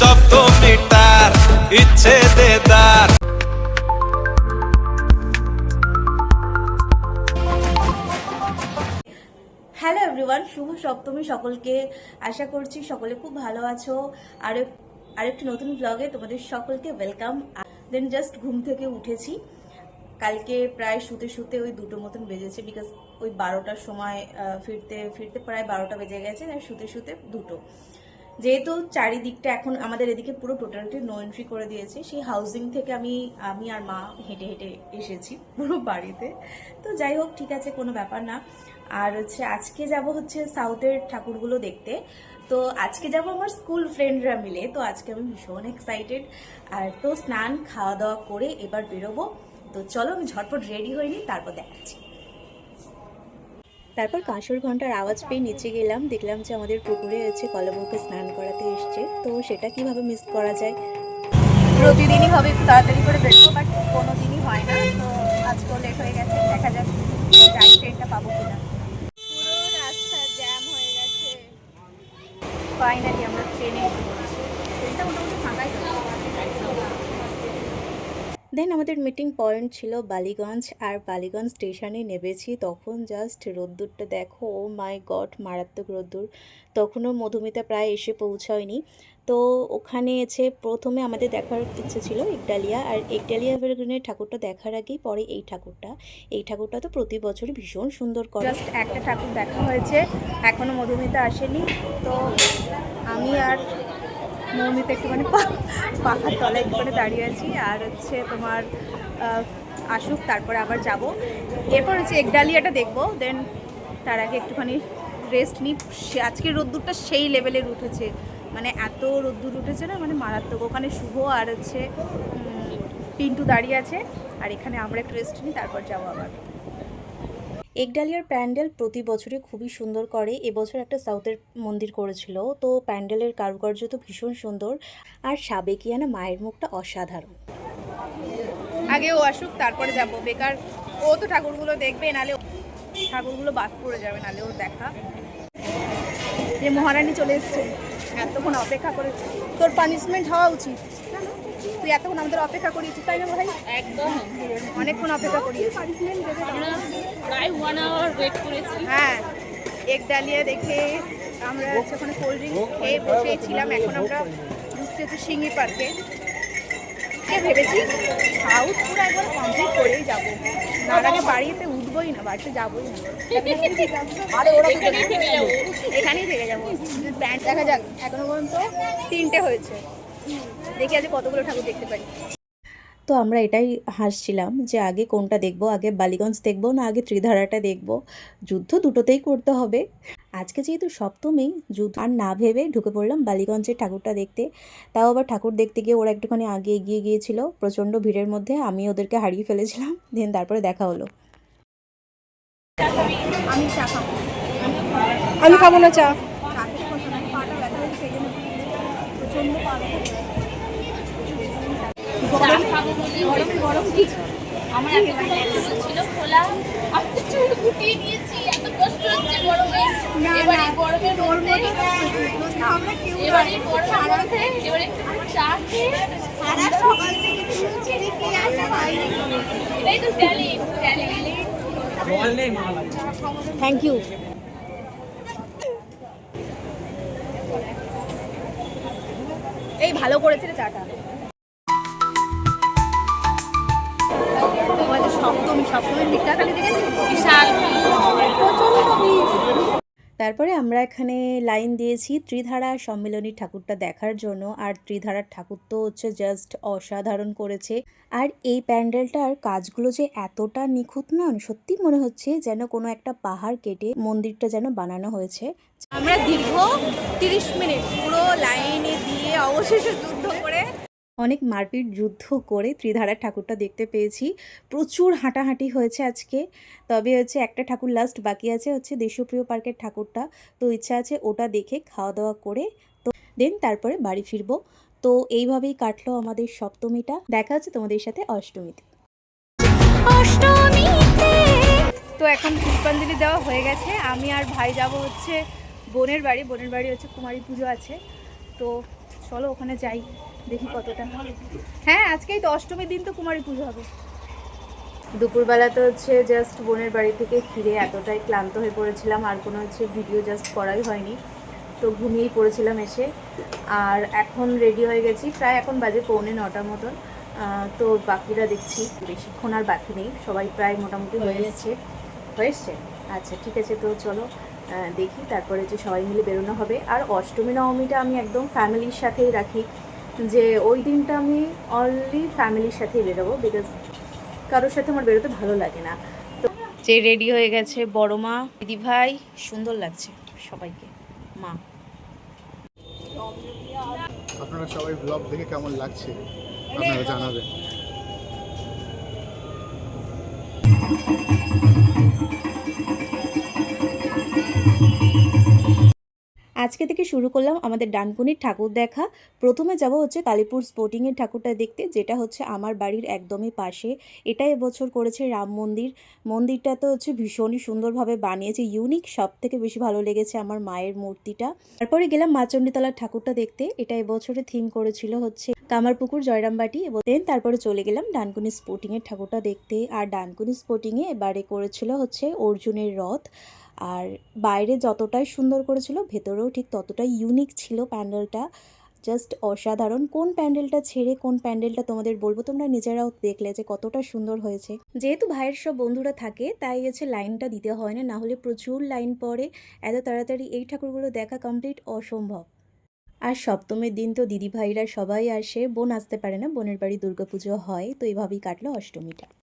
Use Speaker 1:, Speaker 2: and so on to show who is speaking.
Speaker 1: সপ্তমীটার ইচ্ছে দেদার
Speaker 2: hello everyone শুভ সপ্তমী সকলকে। আশা করছি সকলে খুব ভালো আছো। আর আরেকটি নতুন ব্লগে তোমাদের সকলকে ওয়েলকাম দেন জাস্ট ঘুম থেকে উঠেছি। কালকে প্রায় শুতে শুতে ওই দুটো মতন বেজেছে বিকজ ওই বারোটার সময় ফিরতে ফিরতে প্রায় বারোটা বেজে গেছে আর শুতে শুতে দুটো। যেহেতু চারিদিকটা এখন আমাদের এদিকে পুরো টোটালটি নো এন্ট্রি করে দিয়েছে, সেই হাউজিং থেকে আমি আমি আর মা হেঁটে হেঁটে এসেছি পুরো বাড়িতে। তো যাই হোক, ঠিক আছে, কোনো ব্যাপার না। আর হচ্ছে আজকে যাব হচ্ছে সাউথের ঠাকুরগুলো দেখতে। তো আজকে যাব আমার স্কুল ফ্রেন্ডরা মিলে। তো আজকে আমি ভীষণ এক্সাইটেড আর তো স্নান খাওয়া দাওয়া করে এবার বেরোবো। তো চলো, আমি ঝটপট রেডি হইনি তারপর দেখাচ্ছি। তারপর কাঁসর ঘণ্টার আওয়াজ পেয়ে নিচে গেলাম, দেখলাম যে আমাদের পুকুরে আছে কলবউকে স্নান করাতে এসছে। তো সেটা কীভাবে মিস করা যায়? প্রতিদিনই হবে, একটু তাড়াতাড়ি করে বেরোবো বাট কোনো দিনই হয় না তো আজকেও লেট হয়ে গেছে দেখা যাক রাইট ট্রেনটা পাবো কিনা পুরো রাস্তা জ্যাম হয়ে গেছে ফাইনালি আমরা ট্রেনে ট্রেনটা মোটামুটি ফাঁকাই দেন আমাদের মিটিং পয়েন্ট ছিল বালিগঞ্জ, আর বালিগঞ্জ স্টেশনে নেমেছি। তখন জাস্ট রোদ্দুরটা দেখো ও মাই গড মারাত্মক রোদ্দুর। তখনও মধুমিতা প্রায় এসে পৌঁছায়নি। তো ওখানে এসে প্রথমে আমাদের দেখার ইচ্ছে ছিল একডালিয়া, আর একডালিয়া এভারগ্রিনের ঠাকুরটা দেখার আগেই পরে এই ঠাকুরটা। এই ঠাকুরটা তো প্রতি বছরই ভীষণ সুন্দর করে। জাস্ট একটা ঠাকুর দেখা হয়েছে, এখনও মধুমিতা আসেনি। তো আমি আর মৌমিতা একটুখানি পাখার তলায় একটুখানি দাঁড়িয়ে আছি। আর হচ্ছে তোমার আসুক, তারপরে আবার যাব। এরপর হচ্ছে একডালিয়াটা দেখব দেন তার আগে একটুখানি রেস্ট নিই। আজকের রোদ্দুরটা সেই লেভেলের উঠেছে। মানে এত রোদ্দুর উঠেছে না মানে মারাত্মক। ওখানে শুভ আর হচ্ছে পিন্টু দাঁড়িয়ে আছে। আর এখানে আমরা একটু রেস্ট নিই, তারপর যাব আবার। একডালিয়ার প্যান্ডেল প্রতি বছরই খুবই সুন্দর করে। এবছর একটা সাউথের মন্দির করেছিল। তো প্যান্ডেলের কারুকার্য তো ভীষণ সুন্দর। আর সাবেকিয়ানা মায়ের মুখটা অসাধারণ। আগে ও আসুক, তারপরে যাব। বেকার, ও তো ঠাকুরগুলো দেখবে, নালে ঠাকুরগুলো বাদ পড়ে যাবে, নালে ওর দেখা। যে মহারানী চলে এসছে। এতক্ষণ অপেক্ষা করে তোর পানিশমেন্ট হওয়া উচিত। তুই এতক্ষণ আমাদের অপেক্ষা করিয়েছিস তাই না ভাই?
Speaker 3: একদম।
Speaker 2: অনেকক্ষণ অপেক্ষা করিয়েছিস। পানিশমেন্ট দেবে
Speaker 3: আমরা প্রায় ওয়ান আওয়ার ওয়েট করেছি।
Speaker 2: হ্যাঁ এক ডালিয়া দেখে আমরা ওখানে কোল্ড ড্রিঙ্কস খেয়ে বসেই ছিলাম এখন আমরা ঢুকতে হচ্ছে সিঙ্গি পার্কে কে ভেবেছি সাউথ পুরো একবার কমপ্লিট করেই যাব। তার আগে বাড়িতে না বাড়িতে যাবোই না।
Speaker 3: এখানেই থেকে যাব।
Speaker 2: এখানেই থেকে যাব। ব্যান্ড দেখা যাক। এখনও পর্যন্ত তিনটে হয়েছে। দেখি আজ কতগুলো ঠাকুর দেখতে পারি। তো আমরা এটাই হাসছিলাম যে আগে কোনটা দেখব? আগে বালিগঞ্জ দেখব না আগে ত্রিধারাটা দেখব? যুদ্ধ দুটোতেই করতে হবে। আজকে যেহেতু সপ্তমী যুদ্ধ আর না ভেবে ঢুকে পড়লাম বালিগঞ্জের ঠাকুরটা দেখতে। তাও আবার ঠাকুর দেখতে গিয়ে ওরা একটুখানি আগে এগিয়ে গিয়েছিল প্রচণ্ড ভিড়ের মধ্যে। আমি ওদেরকে হারিয়ে ফেলেছিলাম। দেন তারপরে দেখা হলো। আমি খাব
Speaker 4: না চা।
Speaker 3: আমার চুল চুল গরমে এবার গরমের মধ্যে এবার এবার একটু চা খেয়ে এটাই তো ট্যালেন্ট ট্যালেন্ট
Speaker 2: থ্যাংক ইউ এই ভালো করেছে চাটা। সপ্তমী সপ্তমী
Speaker 3: বিশাল।
Speaker 2: তারপরে আমরা এখানে লাইন দিয়েছি ত্রিধারা সম্মিলনী ঠাকুরটা দেখার জন্য। আর ত্রিধারার ঠাকুর তো হচ্ছে জাস্ট অসাধারণ করেছে। আর এই প্যান্ডেলটার কাজগুলো যে এতটা নিখুঁত না, সত্যি মনে হচ্ছে যেন কোনো একটা পাহাড় কেটে মন্দিরটা যেন বানানো হয়েছে। আমরা দীর্ঘ তিরিশ মিনিট পুরো লাইনে দিয়ে অবশেষে যুদ্ধ অনেক মারপিট যুদ্ধ করে ত্রিধারা ঠাকুরটা দেখতে পেয়েছি। প্রচুর হাঁটাহাঁটি হয়েছে আজকে। তবে হচ্ছে একটা ঠাকুর লাস্ট বাকি আছে হচ্ছে দেশপ্রিয় পার্কের ঠাকুরটা। তো ইচ্ছা আছে ওটা দেখে খাওয়া দাওয়া করে তো দেন তারপরে বাড়ি ফিরবো। তো এইভাবেই কাটলো আমাদের সপ্তমীটা। দেখা হচ্ছে তোমাদের সাথে অষ্টমীতে! তো এখন পুষ্পাঞ্জলি দেওয়া হয়ে গেছে। আমি আর ভাই যাব হচ্ছে বোনের বাড়ি। বোনের বাড়ি হচ্ছে কুমারী পুজো আছে। তো
Speaker 4: চলো ওখানে যাই। দেখি কতটা হ্যাঁ। আজকেই তো অষ্টমীর দিন তো কুমারী পুজো হবে।
Speaker 2: দুপুরবেলা তো হচ্ছে জাস্ট বোনের বাড়ি থেকে ফিরে এতটাই ক্লান্ত হয়ে পড়েছিলাম আর কোনো হচ্ছে ভিডিও জাস্ট করাই হয়নি। তো ঘুমিয়েই পড়েছিলাম এসে। আর এখন রেডি হয়ে গেছি প্রায় এখন বাজে পৌনে নটার মতন। তো বাকিরা দেখছি বেশিক্ষণ আর বাকি নেই সবাই প্রায় মোটামুটি হয়ে এসছে। হয়ে এসছে? আচ্ছা ঠিক আছে তো চলো দেখি তারপরে যে সবাই মিলে বেরোনো হবে। আর অষ্টমী নবমীটা আমি একদম ফ্যামিলির সাথেই রাখি। যে ওই দিনটা আমি অনলি ফ্যামিলির সাথেই বেরোবো বিকজ কারোর সাথে আমার বেরোতে ভালো লাগে না। তো যে রেডি হয়ে গেছে বড় মা দিদি ভাই সুন্দর লাগছে সবাইকে মা।
Speaker 5: আপনারা সবাই ব্লগ দেখে কেমন লাগছে? আপনারা জানাবেন।
Speaker 2: আজকে থেকে শুরু করলাম আমাদের ডানকুনির ঠাকুর দেখা। প্রথমে যাব হচ্ছে কালীপুর স্পোর্টিংয়ের ঠাকুরটা দেখতে, যেটা হচ্ছে আমার বাড়ির একদমই পাশে। এটা এবছর করেছে রাম মন্দির। মন্দিরটা তো হচ্ছে ভীষণই সুন্দরভাবে বানিয়েছে ইউনিক সব থেকে বেশি ভালো লেগেছে আমার মায়ের মূর্তিটা। তারপরে গেলাম মা চণ্ডীতলার ঠাকুরটা দেখতে, এটা এবছরে থিম করেছিল হচ্ছে কামারপুকুর, জয়রামবাটি এবং দেন তারপরে চলে গেলাম ডানকুনি স্পোর্টিংয়ের ঠাকুরটা দেখতে। আর ডানকুনি স্পোর্টিংয়ে এবারে করেছিল হচ্ছে অর্জুনের রথ। আর বাইরে যতটাই সুন্দর করেছিল, ভেতরেও ঠিক ততটাই ইউনিক ছিল প্যান্ডেলটা। জাস্ট অসাধারণ। কোন প্যান্ডেলটা ছেড়ে কোন প্যান্ডেলটা তোমাদের বলব? তোমরা নিজেরাও দেখলে যে কতটা সুন্দর হয়েছে। যেহেতু ভাইয়ের সব বন্ধুরা থাকে, তাই হচ্ছে লাইনটা দিতে হয় না না হলে প্রচুর লাইন পড়ে। এত তাড়াতাড়ি এই ঠাকুরগুলো দেখা কমপ্লিট অসম্ভব। আর সপ্তমীর দিন তো দিদি ভাইরা সবাই আসে। বোন আসতে পারে না, বোনের বাড়ি দুর্গাপুজো হয়, তো এইভাবেই কাটলো অষ্টমীটা।